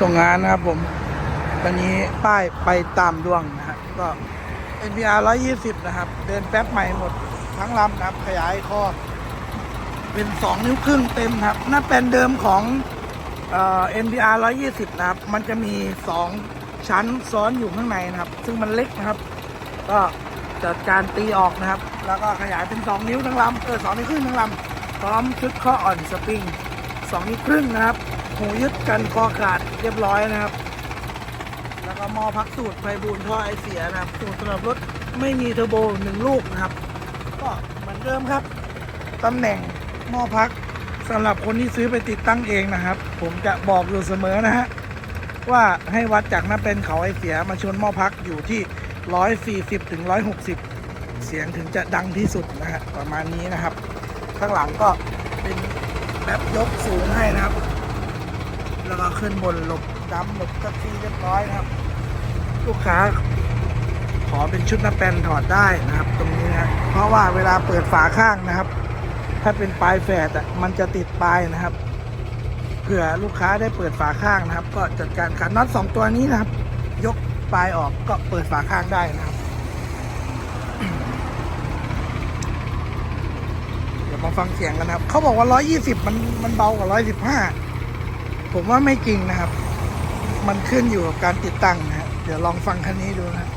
ส่งงานนะครับผม ตอนนี้ป้ายไปตามดวงนะฮะก็ NPR 120 นะครับ เดินแป๊บใหม่หมดทั้งลำนะครับ ขยายคอเป็น 2 นิ้วครึ่งเต็มครับนั่นเป็นเดิมของเอ่อ NPR 120นะครับ มันจะมี 2 ชั้นซ้อนอยู่ข้างในนะครับ ซึ่งมันเล็กนะครับ ก็จัดการตีออกนะครับ แล้วก็ขยายเป็น 2 นิ้วทั้งลำเออ2นิ้วครึ่งทั้งลำพร้อมชุดข้ออ่อนสปริง 2 นิ้วครึ่งนะครับ หูยึดกันคอขาดเรียบร้อยนะครับ แล้วก็มอพักสูตรไฟบูนท่อไอเสียนะครับ สูตรสำหรับรถไม่มีเทอร์โบหนึ่งลูกนะครับ ก็เหมือนเดิมครับตำแหน่งมอพักสำหรับคนที่ซื้อไปติดตั้งเองนะครับ ผมจะบอกอยู่เสมอนะฮะว่าให้วัดจากหน้าเป็นเขาไอเสียมาชนหม้อพักอยู่ที่ 140ถึง160 เสียงถึงจะดังที่สุดนะฮะประมาณนี้นะครับ ข้างหลังก็เป็นแบบยกสูงให้นะครับ แล้วก็ขึ้นบนหลบดำหลบกระซีเรียบร้อยนะครับ ลูกค้า ขอเป็นชุดหน้าแปนถอดได้นะครับ ตรงนี้นะเพราะว่าเวลาเปิดฝาข้างนะครับ ถ้าเป็นปลายแฝดอะมันจะติดปลายนะครับเผื่อลูกค้าได้เปิดฝาข้างนะครับ ก็จัดการขันน็อตสองตัวนี้นะครับ ยกปลายออกก็เปิดฝาข้างได้นะครับเดี๋ยวมาฟังเสียงกันนะครับ เขาบอกว่า 120 มันมันเบากว่า 115 ผมว่าไม่จริงนะครับ มันขึ้นอยู่กับการติดตั้งนะฮะเดี๋ยวลองฟังคันนี้ดูนะ